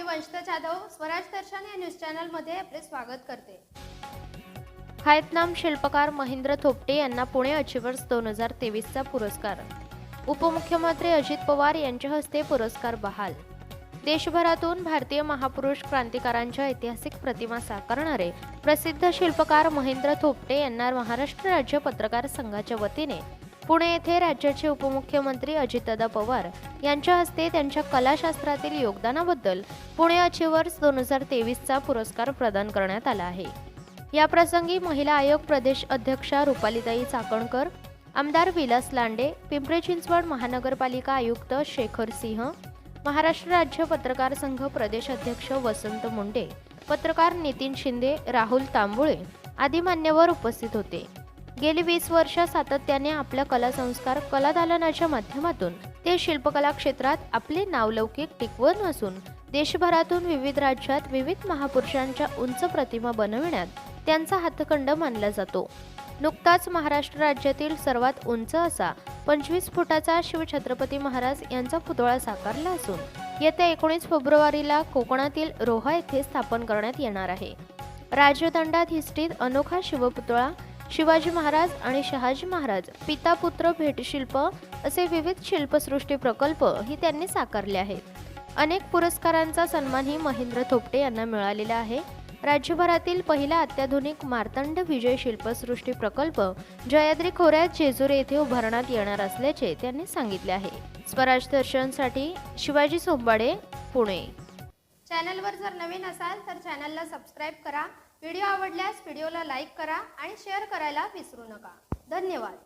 मी वंशता जाधव स्वराज दर्शन या न्यूज चॅनलमध्ये आपले स्वागत करते. हयतनाम शिल्पकार महेंद्र थोपटे यांना पुणे अचिव्हर्स दोन हजार तेवीसचा पुरस्कार. उपमुख्यमंत्री अजित पवार यांच्या हस्ते पुरस्कार बहाल. देशभरातून भारतीय महापुरुष क्रांतिकारांच्या ऐतिहासिक प्रतिमा साकारणारे प्रसिद्ध शिल्पकार महेंद्र थोपटे यांना महाराष्ट्र राज्य पत्रकार संघाच्या वतीने पुणे येथे राज्याचे उपमुख्यमंत्री अजितदादा पवार यांच्या हस्ते त्यांच्या कलाशास्त्रातील योगदानाबद्दल पुणे अचिव्हर्स दोन हजार तेवीसचा पुरस्कार प्रदान करण्यात आला आहे. या प्रसंगी महिला आयोग प्रदेश अध्यक्षा रुपालीताई चाकणकर आमदार विलास लांडे पिंपरी चिंचवड महानगरपालिका आयुक्त शेखर सिंह महाराष्ट्र राज्य पत्रकार संघ प्रदेश अध्यक्ष वसंत मुंडे पत्रकार नितीन शिंदे राहुल तांबुळे आदी मान्यवर उपस्थित होते. गेली वीस वर्ष सातत्याने आपला कला संस्कार कलादालनाच्या माध्यमातून. ते शिल्पकला क्षेत्रात आपले नावलौकिक टिकवत असून देशभरातून विविध राज्यात विविध महापुरुषांच्या उंच प्रतिमा बनविण्यात त्यांचा हातखंड मानला जातो. नुकताच महाराष्ट्र राज्यातील सर्वात उंच असा पंचवीस फुटाचा शिवछत्रपती महाराज यांचा पुतळा साकारला असून येत्या एकोणीस फेब्रुवारीला कोकणातील रोहा येथे स्थापन करण्यात येणार आहे. राजदंडाधिष्ठित अनोखा शिवपुतळा शिवाजी महाराज आणि शहाजी महाराज पिता पुत्र भेटशिल्प असे विविध शिल्पसृष्टी प्रकल्प ही त्यांनी साकारले आहेत. अनेक पुरस्कारांचा सन्मानही महेंद्र थोपटे यांना मिळालेला आहे. राज्यभरातील पहिला अत्याधुनिक मार्तंड विजय शिल्पसृष्टी प्रकल्प जयाद्री खोऱ्यात जेजुरी येथे उभारण्यात येणार असल्याचे त्यांनी सांगितले आहे. स्वराज दर्शनसाठी शिवाजी सोंबाडे पुणे. चॅनलवर जर नवीन असाल तर चॅनलला सबस्क्राईब करा व्हिडिओ आवडल्यास व्हिडिओला लाईक करा आणि शेअर करायला विसरू नका. धन्यवाद.